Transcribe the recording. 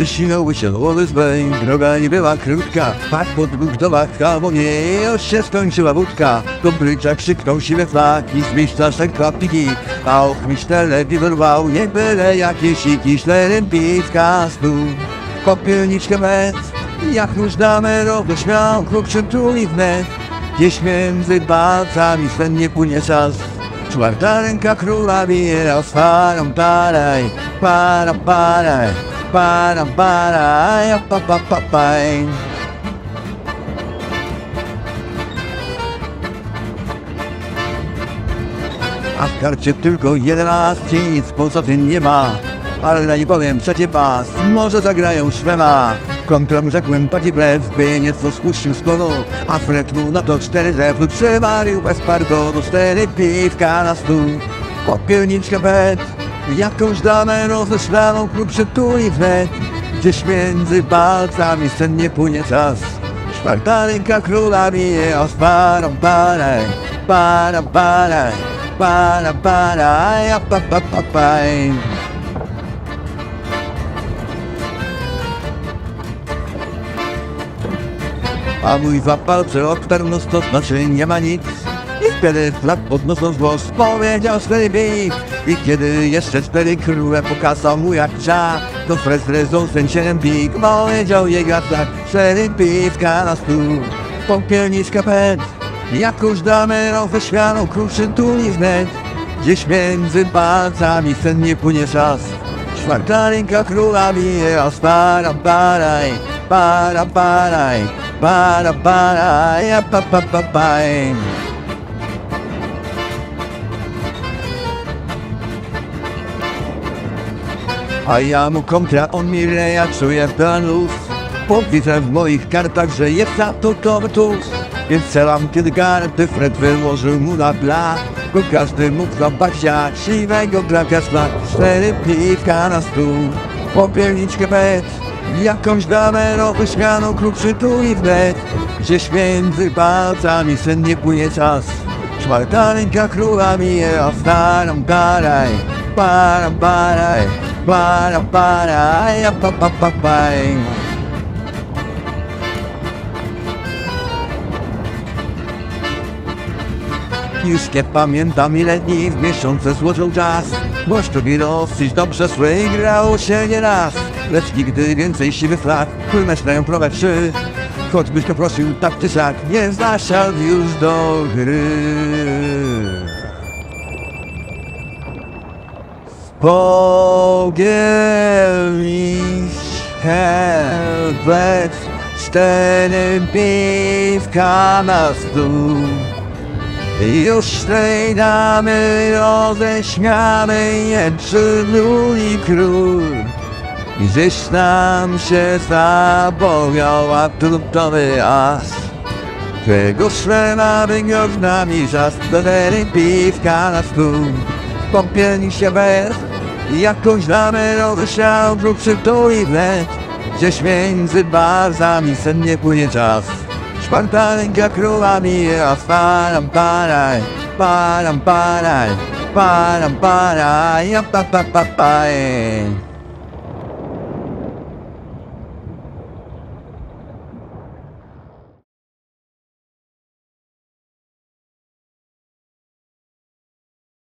Zesinały się łowy z beń, droga nie była krótka, padł pod bruk do wachka, bo nie już się skończyła wódka. Do brycza krzyknął siwe flag i z miejsca szekła piki, a ochmistrz telewizor wyrwał, nie byle jakieś siki, szlerem piwka snu. Popielniczkę met, jak już damy robię śmiał, klub przytuli wnet. Gdzieś między palcami sennie płynie czas. Czwarta ręka króla bije otwarą paraj Para paraj, para paraj, pa pa pa paj A w karcie tylko jeden raz nic poza tym nie ma. Ale nie powiem trzecie pas, może zagrają szwema. Kontrom rzekłem paki brew, by nieco spuścił z tonu A Fred mu na to cztery zewlu przewalił. Bez pardonu Cztery piwka na stół. Popielniczka bet Jakąś damę rozeszlaną klub przytuli wnet Gdzieś między palcami sennie płynie czas. Czwarta ręka króla bije o sparą parę Para parę Para para ja pa pa pa A mój zapal przeoktarł nos to znaczy nie ma nic. I wtedy flag podnosząc głos powiedział cztery bit I kiedy jeszcze cztery króle pokazał mu jak cza To z rezą sędziem pik powiedział jego tak Cztery piwka na stół Popielniczka pęd Jakąś damę roześmianą kruszy tuli wnet Gdzieś między palcami sennie płynie czas Czwarta ręka króla bije o spara paraj Para paraj Para paraj ja pa pa pa A ja mu kontra, on mi reja czuje planus Powidzę w moich kartach, że jest za to tuż Więc celam karty Fred wyłożył mu na blat. Bo każdy mógł zobaczyć siwego trafia smak. Cztery piwka na stół Popielniczkę pet. Jakąś damę roześmianą klub przytuli wnet. Gdzieś między palcami sennie płynie czas. Czwarta ręka króla o starą paraj Para paraj Para paraj ja pa pa pa paj Już nie pamiętam ile dni w miesiące złożył czas. Bo sztuki dosyć dobrze szły i grało się nie raz. Lecz nigdy więcej siwy flag Wymyślają próbę trzy. Choćbyś to prosił tak czy siak Nie zasiadł już do gry Pogielić helbet Cztery piwka na stół. Już tej damy roześmiamy jęczy i król. Gdzieś nam się zabowiał absolutowy as. Tego szlema wyniósł nami czas Cztery piwka na stół Popielni się bez Jakąś damę rozesiał bruk przytuli wnet Gdzieś między barzami sennie płynie czas Czwarta ręka króla bije, a param paraj, param paraj, param paraj, ja pa pa pa paj.